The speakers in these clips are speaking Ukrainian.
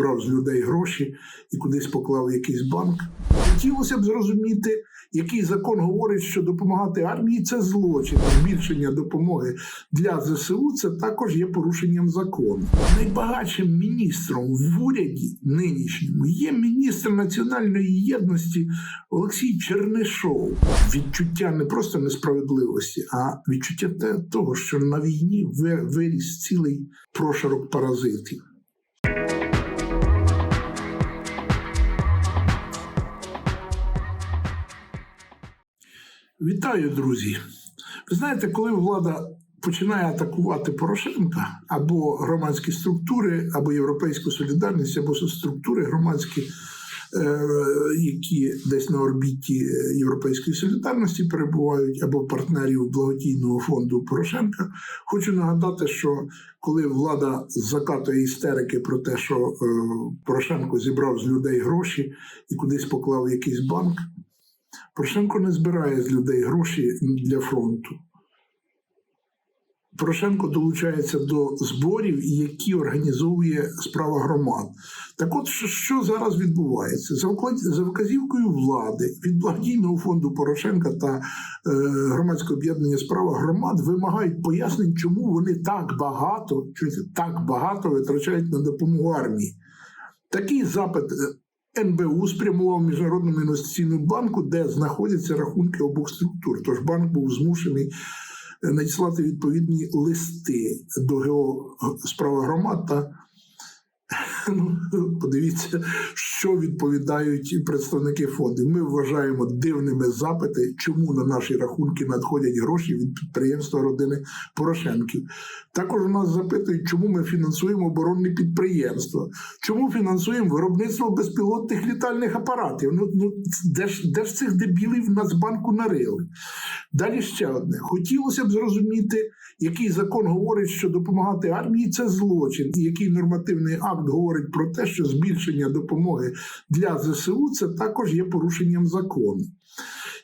зібрав з людей гроші і кудись поклав якийсь банк. Хотілося б зрозуміти, який закон говорить, що допомагати армії це злочин. Збільшення допомоги для ЗСУ це також є порушенням закону. Найбагатшим міністром в уряді нинішньому є міністр національної єдності Олексій Чернишов. Відчуття не просто несправедливості, а відчуття того, що на війні ви- виріс цілий прошарок паразитів. Вітаю, друзі. Ви знаєте, коли влада починає атакувати Порошенка або громадські структури, або європейську солідарність, або структури громадські, е, які десь на орбіті європейської солідарності перебувають, або партнерів благодійного фонду Порошенка, хочу нагадати, що коли влада закатує істерики про те, що е, Порошенко зібрав з людей гроші і кудись поклав якийсь банк. Порошенко не збирає з людей гроші для фронту. Порошенко долучається до зборів, які організовує справа громад. Так от, що, зараз відбувається? За вказівкою влади від благодійного фонду Порошенка та е, громадського об'єднання справа громад вимагають пояснень, чому вони так багато, чуєте, так багато витрачають на допомогу армії. Такий запит е, НБУ спрямував Міжнародному інвестиційному банку, де знаходяться рахунки обох структур. Тож банк був змушений е, надіслати відповідні листи до ГО справи громад та ну, подивіться, що відповідають представники фонду. Ми вважаємо дивними запити, чому на наші рахунки надходять гроші від підприємства родини Порошенків. Також нас запитують, чому ми фінансуємо оборонні підприємства, чому фінансуємо виробництво безпілотних літальних апаратів. Ну, ну де ж, де ж цих дебілів Нацбанку нарили? Далі ще одне. Хотілося б зрозуміти, який закон говорить, що допомагати армії це злочин, і який нормативний акт говорить про те, що збільшення допомоги для ЗСУ це також є порушенням закону.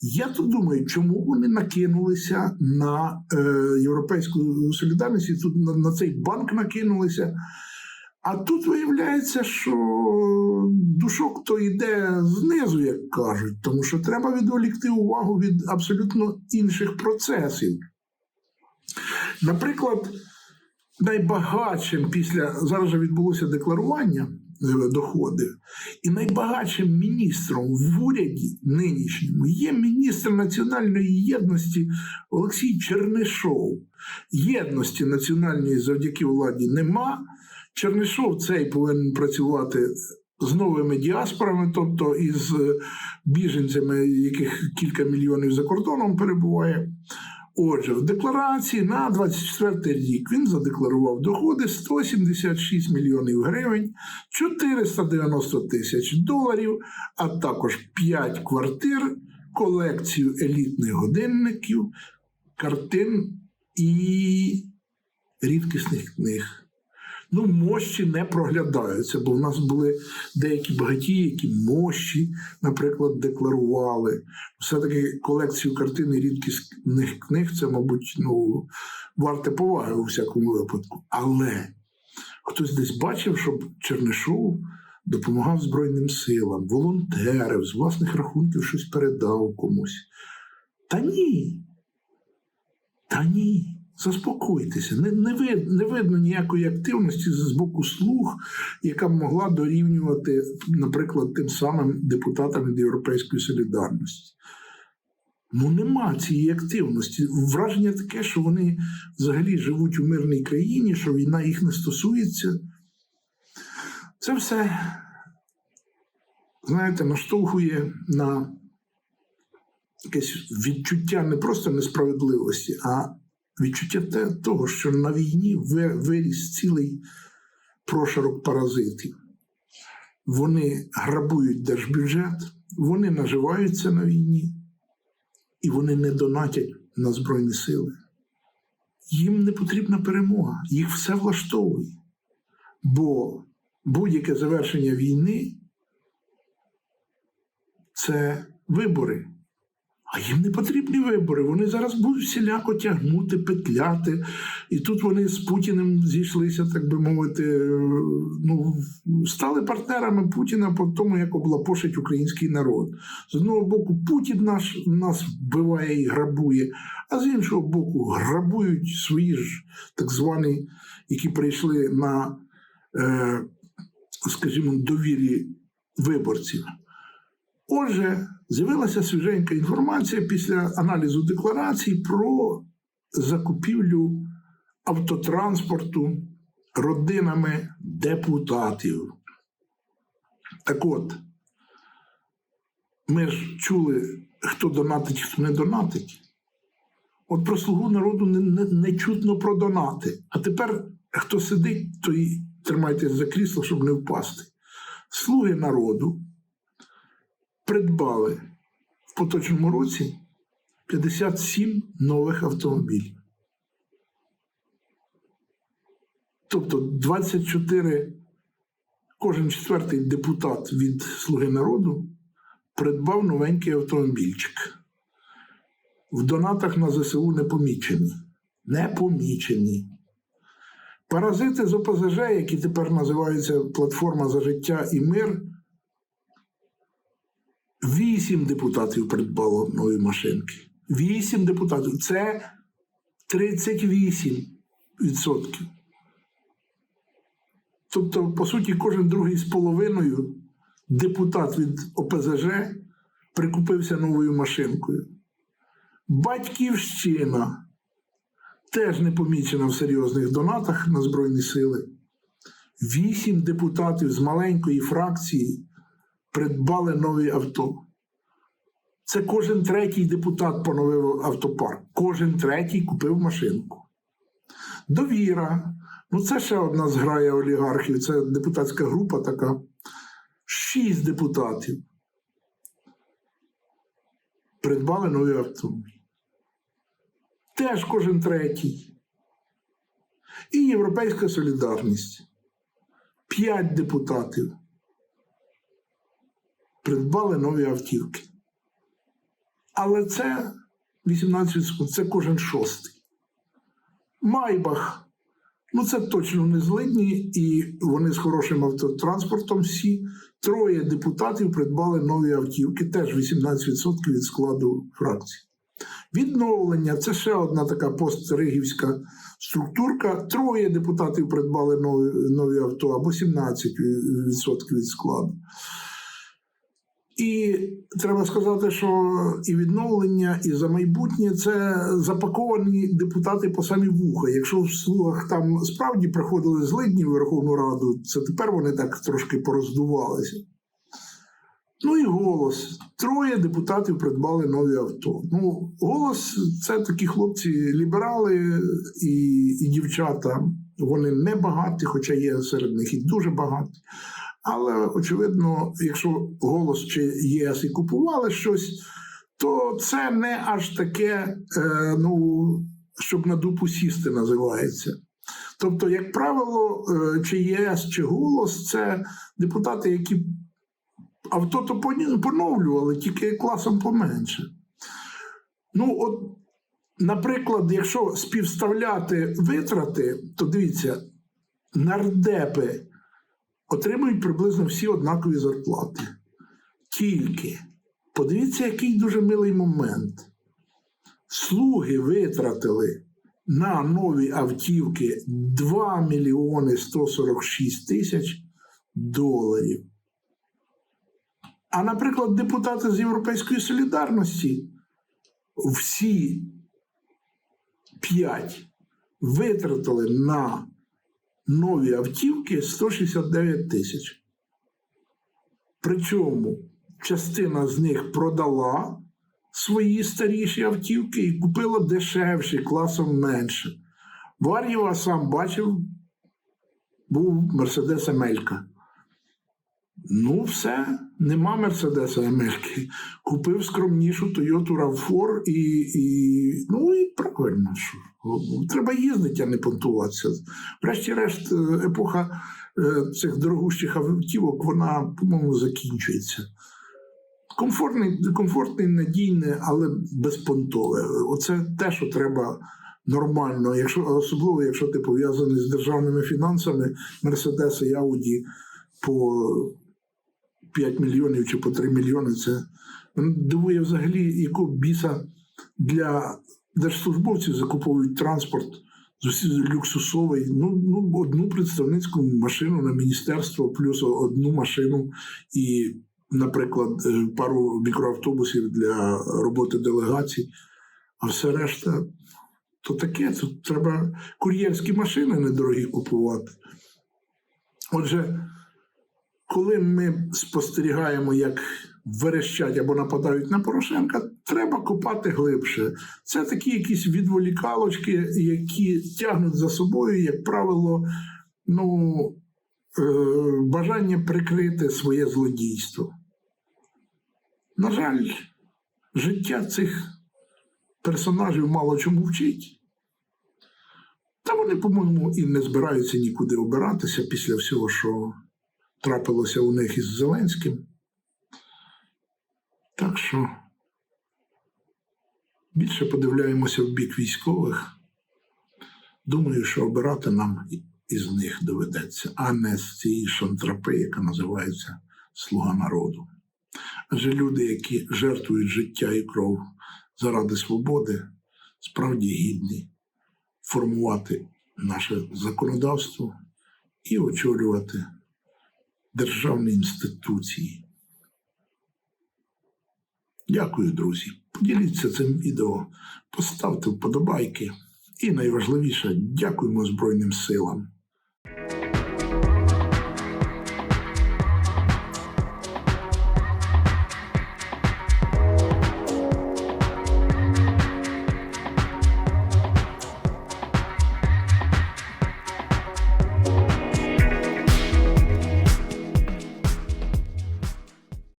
Я тут думаю, чому вони накинулися на е, європейську солідарність, тут на, на цей банк накинулися. А тут виявляється, що душок то йде знизу, як кажуть, тому що треба відволікти увагу від абсолютно інших процесів. Наприклад, найбагатшим після зараз же відбулося декларування е, доходів, і найбагатшим міністром в уряді нинішньому є міністр національної єдності Олексій Чернишов. Єдності національної завдяки владі нема. Чернишов цей повинен працювати з новими діаспорами, тобто із е, біженцями, яких кілька мільйонів за кордоном перебуває. Отже, в декларації на 24 рік він задекларував доходи 176 мільйонів гривень, 490 тисяч доларів, а також 5 квартир, колекцію елітних годинників, картин і рідкісних книг. Ну, мощі не проглядаються, бо в нас були деякі багатії, які мощі, наприклад, декларували. Все-таки колекцію картин і рідкісних книг це, мабуть, ну, варте поваги у всякому випадку. Але хтось десь бачив, щоб Чернишов допомагав Збройним силам, волонтерів, з власних рахунків щось передав комусь. Та ні. Та ні. Заспокойтеся, не, не, вид, не видно ніякої активності з боку слуг, яка б могла дорівнювати, наприклад, тим самим депутатам від Європейської солідарності. Ну, нема цієї активності. Враження таке, що вони взагалі живуть у мирній країні, що війна їх не стосується. Це все, знаєте, наштовхує на якесь відчуття не просто несправедливості, а відчуття того, що на війні виріс цілий прошарок паразитів. Вони грабують держбюджет, вони наживаються на війні, і вони не донатять на Збройні сили. Їм не потрібна перемога, їх все влаштовує. Бо будь-яке завершення війни це вибори. А їм не потрібні вибори. Вони зараз будуть всіляко тягнути, петляти. І тут вони з Путіним зійшлися, так би мовити, е, ну, стали партнерами Путіна по тому, як облапошить український народ. З одного боку, Путін наш, нас вбиває і грабує, а з іншого боку, грабують свої ж так звані, які прийшли на, е, скажімо, довірі виборців. Отже, з'явилася свіженька інформація після аналізу декларацій про закупівлю автотранспорту родинами депутатів. Так от, ми ж чули, хто донатить, хто не донатить. От про слугу народу не, не, не чутно про донати. А тепер хто сидить, той тримайтесь за крісло, щоб не впасти. Слуги народу придбали в поточному році 57 нових автомобілів. Тобто 24, кожен четвертий депутат від Слуги народу придбав новенький автомобільчик. В донатах на ЗСУ не помічені. Не помічені. Паразити з ОПЗЖ, які тепер називаються Платформа за життя і мир, Вісім депутатів придбало нові машинки. Вісім депутатів. Це 38 відсотків. Тобто, по суті, кожен другий з половиною депутат від ОПЗЖ прикупився новою машинкою. Батьківщина теж не помічена в серйозних донатах на Збройні Сили. Вісім депутатів з маленької фракції придбали нові авто. Це кожен третій депутат поновив автопарк. Кожен третій купив машинку. Довіра. Ну, це ще одна зграя олігархів. Це депутатська група така. Шість депутатів. Придбали нові автомобілі. Теж кожен третій. І Європейська солідарність. П'ять депутатів придбали нові автівки. Але це 18%, це кожен шостий. Майбах. Ну, це точно не злидні, і вони з хорошим автотранспортом всі. Троє депутатів придбали нові автівки, теж 18% від складу фракції. Відновлення це ще одна така постригівська структурка. Троє депутатів придбали нові, нові авто або 17% від складу. І треба сказати, що і відновлення, і за майбутнє це запаковані депутати по самі вуха. Якщо в слугах там справді приходили злидні в Верховну Раду, це тепер вони так трошки пороздувалися. Ну і голос. Троє депутатів придбали нові авто. Ну, голос це такі хлопці, ліберали і, і дівчата. Вони не багаті, хоча є серед них і дуже багаті. Але очевидно, якщо голос чи ЄС і купували щось, то це не аж таке, е, ну, щоб на дупу сісти називається. Тобто, як правило, е, чи ЄС, чи голос це депутати, які авто то поновлювали, тільки класом поменше. Ну, от, наприклад, якщо співставляти витрати, то дивіться, нардепи отримують приблизно всі однакові зарплати. Тільки подивіться, який дуже милий момент. Слуги витратили на нові автівки 2 мільйони 146 тисяч доларів. А, наприклад, депутати з Європейської солідарності всі п'ять витратили на нові автівки 169 тисяч. Причому частина з них продала свої старіші автівки і купила дешевші, класом менше. Варєва сам бачив, був Мерседес Емелька. Ну, все, нема Мерседеса Емельки. Купив скромнішу Toyota RAV4 і, і ну і правильно, що треба їздити, а не понтуватися. Врешті-решт, е, епоха е, цих дорогущих автівок, вона, по-моєму, закінчується. Комфортний, комфортний, надійне, але безпонтове. Оце те, що треба нормально, якщо, особливо якщо ти пов'язаний з державними фінансами, Мерседес і Ауді по 5 мільйонів чи по 3 мільйони. Це дивує взагалі, якого біса для держслужбовців закуповують транспорт люксусовий. Ну, ну, одну представницьку машину на міністерство, плюс одну машину і, наприклад, е, пару мікроавтобусів для роботи делегацій, а все решта. То таке, тут треба кур'єрські машини недорогі купувати. Отже, коли ми спостерігаємо, як верещать або нападають на Порошенка, треба копати глибше. Це такі якісь відволікалочки, які тягнуть за собою, як правило, ну, е, бажання прикрити своє злодійство. На жаль, життя цих персонажів мало чому вчить. Та вони, по-моєму, і не збираються нікуди обиратися після всього, що трапилося у них із Зеленським. Так що більше подивляємося в бік військових. Думаю, що обирати нам із них доведеться, а не з цієї шантрапи, яка називається Слуга народу. Адже люди, які жертвують життя і кров заради свободи, справді гідні формувати наше законодавство і очолювати державні інституції. Дякую, друзі. Поділіться цим відео, поставте вподобайки. І найважливіше, дякуємо Збройним силам.